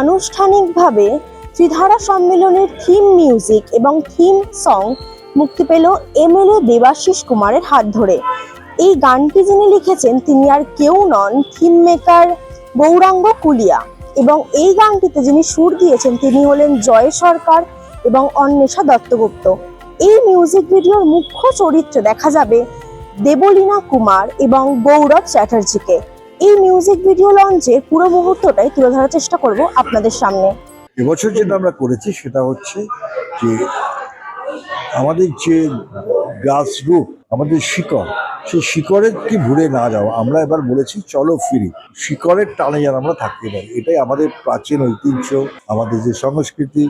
আনুষ্ঠানিকভাবে ত্রিধারা সম্মেলনের theme music এবং থিম সং মুক্তি পেল এমএলএ দেবাশিস কুমারের হাত ধরে। এই গানটি যিনি লিখেছেন, তিনি আর কেউ নন থিম মেকার গৌরাঙ্গ কুলিয়া। এবং এই গানটিতে যিনি সুর দিয়েছেন, তিনি হলেন জয় সরকার এবং অন্বেষা দত্তগুপ্ত। এই মিউজিক ভিডিওর মুখ্য চরিত্রে দেখা যাবে দেবলীনা কুমার এবং গৌরব চ্যাটার্জিকে। এই মিউজিক ভিডিও লঞ্চের পুরো মুহূর্তটাই তুলে ধরার চেষ্টা করব আপনাদের সামনে। এবছর যেটা আমরা করেছি সেটা হচ্ছে যে আমাদের যে রূপ আমাদের শিকড় সেই শিকড়ের কি ভুলে না যাওয়া? আমরা এবার বলেছি, চলো ফিরি। শিকড়ের টানে যেন আমরা থাকতে পারি। এটাই আমাদের প্রাচীন ঐতিহ্য, আমাদের যে সংস্কৃতি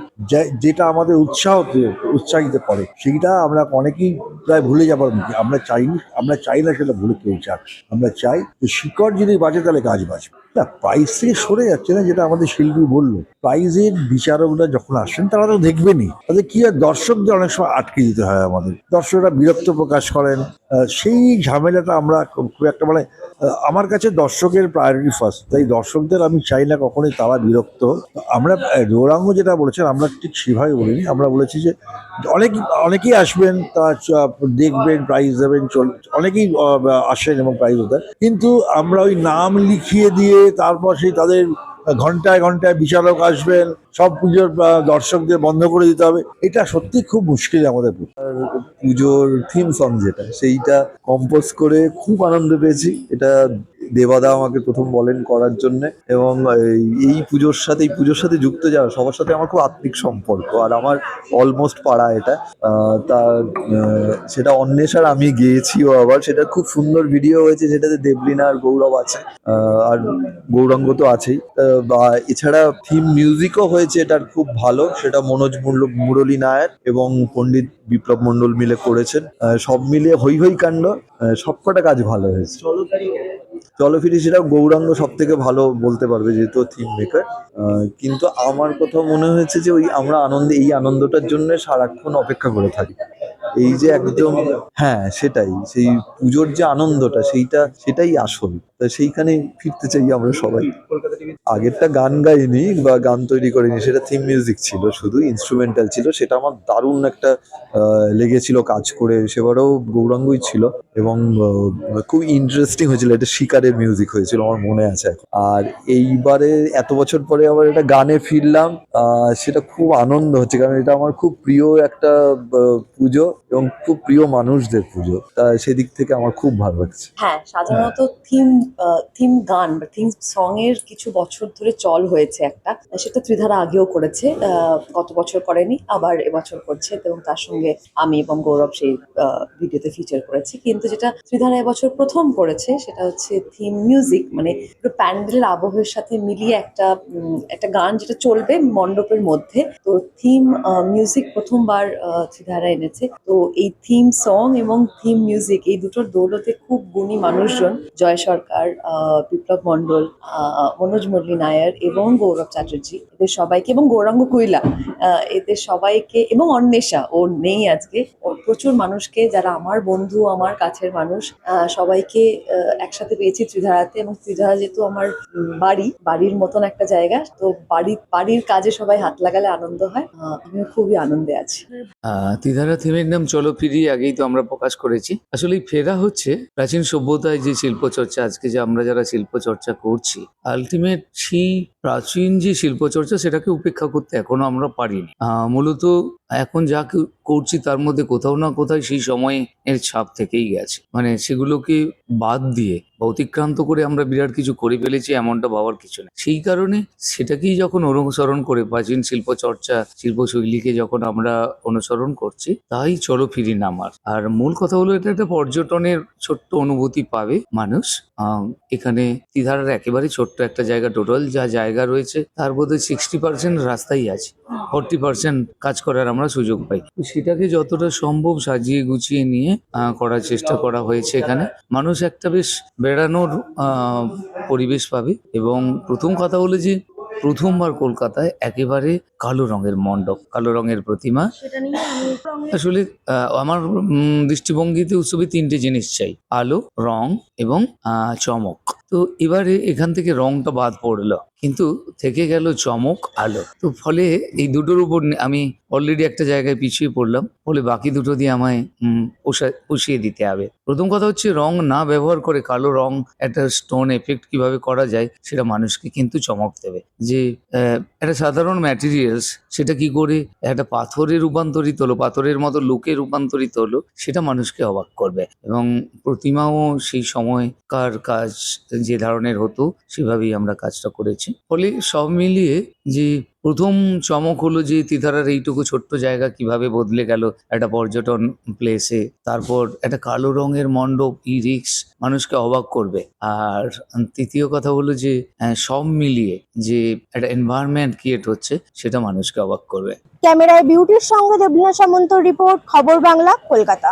যেটা আমাদের উৎসাহ উৎসাহিত করে। সেইটা আমরা অনেকেই প্রায় ভুলে যাবার মুখে। আমরা চাই আমরা চাই না সেটা ভুলে কেউ চাক আমরা চাই যে শিকড় যদি বাঁচে তাহলে কাজ বাঁচবে। না প্রাইস থেকে সরে যাচ্ছে না যেটা আমাদের শিল্পী বলল। প্রাইজের বিচারকরা যখন আসেন, তারা তো দেখবেনই। তাদের কি হয়, দর্শকদের অনেক সময় আটকে দিতে হয় আমাদের। দর্শকরা বিরক্ত প্রকাশ করেন সেই ঝামেলাটা আমরা খুব একটা মানে আমার কাছে দর্শকের প্রায়োরিটি ফার্স্ট তাই দর্শকদের আমি চাই না কখনোই তারা বিরক্ত। আমরা আহ, গৌরাঙ্গ যেটা বলেছেন আমরা ঠিক সেভাবে বলিনি। আমরা বলেছি যে অনেক অনেকেই আসবেন তা দেখবেন প্রাইজ দেবেন চল অনেকেই আসেন এবং প্রাইজ দেন। কিন্তু আমরা ওই নাম লিখিয়ে দিয়ে তারপর সেই তাদের ঘন্টায় ঘন্টায় বিচারক আসবেন, সব পুজোর দর্শকদের বন্ধ করে দিতে হবে। এটা সত্যি খুব মুশকিল আমাদের পুজোর থিম সং যেটা, সেইটা কম্পোজ করে খুব আনন্দ পেয়েছি। এটা দেবাদা আমাকে প্রথম বলেন করার জন্য এবং এই- পুজোর সাথে এই পুজোর সাথে যুক্ত যাওয়া সবার সাথে আমার খুব আত্মিক সম্পর্ক আর আমার অলমোস্ট পাড়া এটা। আহ, সেটা অন্বেষার আমি গিয়েছিও আবার সেটা খুব সুন্দর ভিডিও হয়েছে সেটাতে দেবলিনা আর গৌরব আছে। আর গৌরাঙ্গ তো আছেই। বা এছাড়া থিম মিউজিকও হয়েছে এটার খুব ভালো সেটা মনোজ মুরল নায়ার এবং পণ্ডিত বিপ্লব মণ্ডল মিলে করেছেন। সব মিলিয়ে হই হই কাণ্ড সবকটা কাজ ভালো হয়েছে। চলো ফিরি, সেটা গৌরাঙ্গ সব থেকে ভালো বলতে পারবে, যেহেতু থিম মেকার কিন্তু আমার কথা মনে হয়েছে যে ওই আমরা আনন্দে, এই আনন্দটার জন্য সারাক্ষণ অপেক্ষা করে থাকি। এই যে একদম হ্যাঁ সেটাই, সেই পুজোর যে আনন্দটা, সেইটা, সেটাই আসল। সেইখানে ফিরতে চাই আমরা সবাই। আগেরটা গান গাইনি বা গান তৈরি করিনি, সেটা থিম মিউজিক ছিল, শুধু ইনস্ট্রুমেন্টাল ছিল, সেটা আমার দারুণ একটা লেগেছিল কাজ করে, সেবারও গৌরাঙ্গই ছিল এবং খুব ইন্টারেস্টিং হয়েছিল, এটা শিকারের মিউজিক হয়েছিল, আমার মনে আছে। আর এইবারে এত বছর পরে আবার এটা গানে ফিরলাম সেটা খুব আনন্দ হচ্ছে, কারণ এটা আমার খুব প্রিয় একটা পুজো। এবং খুব প্রিয় মানুষদের পুজো, তা সেদিক থেকে আমার খুব ভালো লাগছে। হ্যাঁ সাধারণত থিম থিম গান বা থিম সং এর কিছু বছর ধরে চল হয়েছে একটা। সেটা ত্রিধারা আগেও করেছে গত বছর করেনি, আবার এবছর করছে এবং তার সঙ্গে আমি এবং গৌরব সেই ভিডিওতে ফিচার করেছি। কিন্তু যেটা ত্রিধারা এবছর প্রথম করেছে, সেটা হচ্ছে থিম মিউজিক মানে প্যান্ডেলের আবহের সাথে মিলিয়ে একটা একটা গান যেটা চলবে মণ্ডপের মধ্যে। তো থিম মিউজিক প্রথমবার ত্রিধারা এনেছে। তো এই থিম সং এবং থিম মিউজিক এই দুটোর দৌলতে খুব গুণী মানুষজন জয় সরকার বিপ্লব মণ্ডল আহ, মনোজ মুরলী নায়ার এবং গৌরব চ্যাটার্জি। এদের সবাইকে এবং গৌরাঙ্গ কুইলা এদের সবাইকে এবং অন্বেষা ও নেই আজকে। প্রচুর মানুষকে যারা আমার বন্ধু আমার কাছের মানুষ সবাইকে একসাথে পেয়েছি ত্রিধারাতে এবং ত্রিধারা যেহেতু আমার বাড়ি বাড়ির মতন একটা জায়গা তো বাড়ি বাড়ির কাজে সবাই হাত লাগালে আনন্দ হয়। আমিও খুবই আনন্দে আছি। তিধারা থিমের নাম চলো ফিরি আগেই তো আমরা প্রকাশ করেছি। আসলে ফেরা হচ্ছে প্রাচীন সভ্যতায় যে শিল্প চর্চা আজকে যে আমরা যারা শিল্পচর্চা করছি আলটিমেট সেই প্রাচীন যে শিল্পচর্চা সেটাকে উপেক্ষা করতে এখনও আমরা পারিনি। মূলত এখন যা করছি তার মধ্যে কোথাও না কোথাও সেই সময় এর ছাপ থেকেই গেছে। মানে সেগুলোকে বাদ দিয়ে বা অতিক্রান্ত করে আমরা বিরাট কিছু করে ফেলেছি এমনটা ভাবার কিছু নেই। সেই কারণে সেটাকেই যখন অনুসরণ করে প্রাচীন শিল্প চর্চা শিল্পশৈলীকে যখন আমরা অনুসরণ করছি, তাই চলো ফিরি নামার। আর মূল কথা হলো এটা একটা পর্যটনের ছোট্ট অনুভূতি পাবে মানুষ। এখানে তিধারার একেবারে ছোট্ট একটা জায়গা, টোটাল যা জায়গা রয়েছে, তার মধ্যে সিক্সটি পার্সেন্ট রাস্তাই আছে। ফর্টি পার্সেন্ট কাজ করার আমরা সুযোগ পাই। সেটাকে যতটা সম্ভব সাজিয়ে গুছিয়ে নিয়ে করার চেষ্টা করা হয়েছে এখানে। মানুষ একটা বেশ বেড়ানোর পরিবেশ পাবে এবং প্রথম কথা হলো যে প্রথমবার কলকাতায় একেবারে কালো রঙের মণ্ডপ কালো রঙের প্রতিমা। আসলে আমার দৃষ্টিভঙ্গিতে উৎসবে তিনটে জিনিস চাই আলো রং এবং আহ, চমক। তো এবারে এখান থেকে রংটা বাদ পড়ল। কিন্তু থেকে গেল চমক আলো। তো ফলে এই দুটোর উপর আমি অলরেডি একটা জায়গায় পিছিয়ে পড়লাম। ফলে বাকি দুটো দিয়ে আমায় পুষিয়ে দিতে হবে। প্রথম কথা হচ্ছে রং না ব্যবহার করে কালো রং একটা স্টোন এফেক্ট কীভাবে করা যায় সেটা মানুষকে কিন্তু চমক দেবে। যে একটা সাধারণ ম্যাটেরিয়ালস সেটা কি করে একটা পাথরে রূপান্তরিত হলো, পাথরের মতো লোকে রূপান্তরিত হলো, সেটা মানুষকে অবাক করবে। এবং প্রতিমাও সেই সময়কার কাজ যে ধরনের হতো, সেভাবেই আমরা কাজটা করেছি। ফলে সব মিলিয়ে যে প্রথম চমক হলো যে তিতারার এইটুকু ছোট্ট জায়গা কীভাবে বদলে গেল একটা পর্যটন প্লেসে তারপর একটা কালো রঙের মণ্ডপ ই রিক্স মানুষকে অবাক করবে। আর তৃতীয় কথা হলো যে আহ, সব মিলিয়ে যে একটা এনভায়রনমেন্ট ক্রিয়েট হচ্ছে সেটা মানুষকে অবাক করবে। ক্যামেরায় বিউটির সঙ্গে দেবলীনা সামন্ত রিপোর্ট খবর বাংলা কলকাতা।